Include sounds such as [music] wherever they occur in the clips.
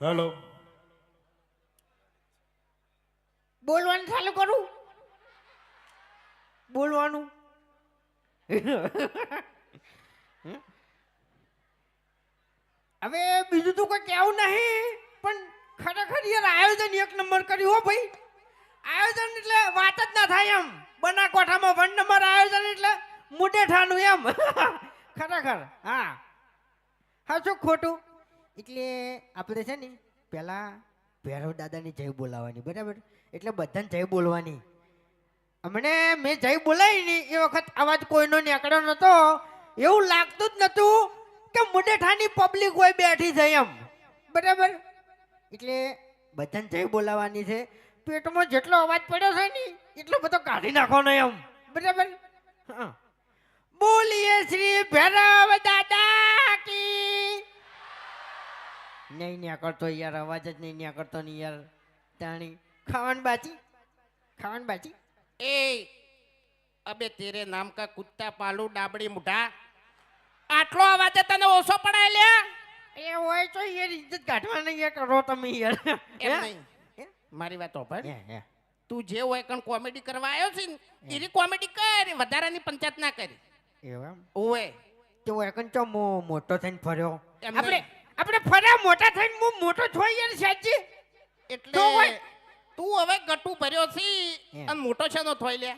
Hello. બોલવાનું ચાલુ કરું? બોલવાનું. હવે બીજું તો કોઈ કહેવું નહીં, પણ ખરેખર યાર આયોજન એક નંબર કર્યું હો ભાઈ. આયોજન એટલે વાત જ ના થાય એમ. બના કોઠામાં વન નંબર આયોજન એટલે મુટેઠાનું એમ. [laughs] ખરેખર, હા. હા, શું ખોટું? એટલે આપણે છે ને પહેલાં ભૈરવ દાદાની જય બોલાવાની બરાબર? એટલે બધાને જય બોલવાની. અમને મેં જય બોલાવી ને એ વખત અવાજ કોઈનો નીકળ્યો નહોતો એવું લાગતું જ નહોતું કે મુડેઠાની પબ્લિક હોય બેઠી છે એમ. બરાબર? એટલે બધાને જય બોલાવાની છે. પેટમાં જેટલો અવાજ પડ્યો છે ને, એટલો બધો કાઢી નાખવાનો એમ. બરાબર? હા. બોલીએ શ્રી ભૈરવ નહીં ન્યા કરતો યાર અવાજ જ નહીં ન્યા કરતો ને યાર તાણી. ખાવાનું બાચી? ખાવાનું બાચી? એ અબે તેરે નામ કા કુત્તા પાલુ ડાબડી મુઢા. આટલો અવાજ તને ઓછો પડાય લે? એ હોય તો યાર ઇજ્જત કાઢવા નહીં કરો તમે યાર. એમ નહીં. મારી વાત ઓપર તું જે હોય કણ કોમેડી કરવા આવ્યો છે ને એની કોમેડી કર વધારાની પંચાયત ના કરી. એવા ઓએ તો એકન તો મોટો થઈને ફર્યો? આપણે આપણે ફર્યા મોટા થઈને હું મોટો થોઈ ને સાચી એટલે તો. તું હવે ગટુ ભર્યો છે અને મોટો છે નો થોઈ લે.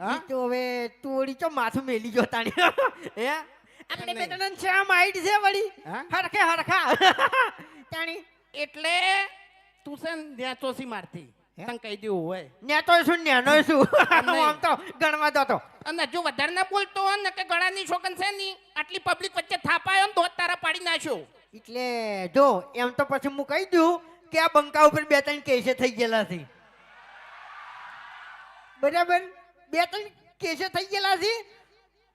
હા? તો હવે તું વળી ચો માથું મેલી ગયો તાણી. હે? આપણે બે ત્રણ શ્યામ હાઈટ છે વળી? હરખે હરખા. તાણી. એટલે તું છે ને ન્યાચોસી મારતી? તને કહી દેવું હોય. નેતો શું નેનો શું? નહીં. આમ તો ગણવા દો તો અને જો વધારે ના બોલતો હોય ને કે ગળાની શોકન છે ની આટલી પબ્લિક વચ્ચે થાપાયો ને તો તારા પાડી નાખ્યો. એટલે જો એમ તો પછી હું કહી દઉં કે આ બંકા ઉપર બે ત્રણ કેસે થઈ ગયેલા છે. બરાબર? બે ત્રણ કેસે થઈ ગયેલા છે.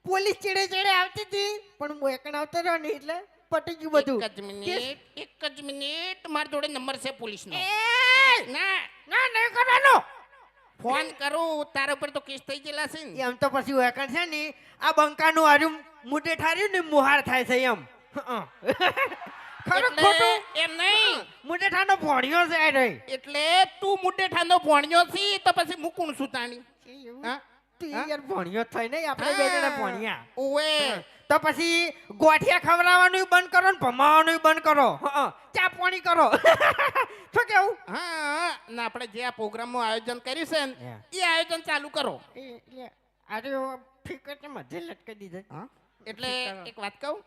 પોલીસ ચેડે ચેડે આવતી હતી પણ હું એકણ આવતો રહ્યો ને એટલે પટી ગયું બધું. એક જ મિનિટ એક જ મિનિટ. મારી જોડે નંબર છે પોલીસનો. એ! ના. ના નહીં કરવાનો. ફોન કરું તારા ઉપર તો કેસ થઈ ગયેલા છે ને. એમ તો પછી હું છે ને આ બંકાનું આર્યું મોઢે ઠાર્યું ને મુહાર થાય છે એમ. [laughs] ખરું ખોટું? એમ નહીં. ભોણિયો છે આ રહી એટલે તું મુદ્દે ઠાનો ભોણ્યો છી તો પછી હું કોણ છું તાણી હા? તું યાર ભણ્યો જ થાય ને આપણે બે જણા ભણ્યા. ઓવે. તો પછી ગોઠિયા ખવડાવવાનું બંધ કરો ને ભમાવાનું બંધ કરો. હં, ચા પાણી કરો. [laughs] શું કેવું? હા ને આપણે જે આ પ્રોગ્રામનું આયોજન કર્યું છે ને એ આયોજન ચાલુ કરો. એટલે ફિકર મધ્ય લટકી દીધે. હા? એટલે એક વાત કહું?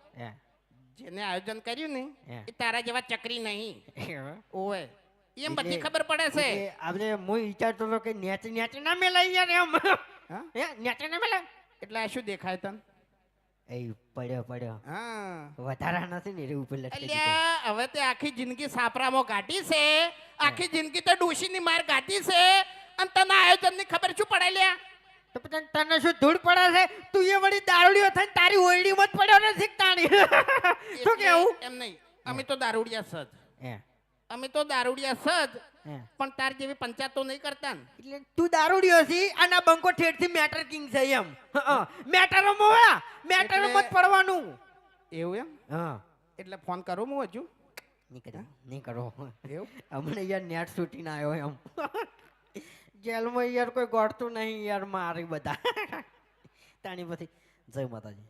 જેને આયોજન કર્યું ને. એ તારા જેવા ચકરી નહીં. એટલે ઓવે. એમ બધી ખબર પડે છે. આપણે હું વિચારતો હતો કે નેચ નેચ ના મેલાય યાર એમ. હા? હે? નેચ ના મેલાય? એટલે આ શું દેખાય તને? એ પડ્યો પડ્યો. હા. વધારા નથી ને રે ઉપર લટકી અલ્યા હવે તે આખી જિંદગી સાપરામાં કાઢી છે. આખી જિંદગી તો ડોશીની માર કાઢી છે. અને તને આયોજનની ખબર શું પડે લ્યા? તો પછી તને શું ધૂળ પડે છે? તું એ વળી દારૂડિયો થઈને તારી ઓયડીમાં જ પડ્યો નથી તાણી શું કેવું એમ નહીં. અમે તો દારૂડિયા સજ. હે. અમે તો દારૂડિયા સજ પણ તાર જેવી પંચાયત નહીં કરતા ને. એટલે તું દારૂડિયો છી અને આ બંકો ઠેઠથી મેટર કિંગ છે એમ. મેટરોમાં હોય મેટરોમાં જ પડવાનું. એવું એમ? હા. એટલે ફોન કરો હું હજુ. નહીં કરો નહીં કરો. એવું? હમણાં યાર નેટ શૂટીને આવ્યો એમ. જેલમાં યાર કોઈ ગોડતું નહીં યાર મારી બધા. તાણી પછી જય માતાજી.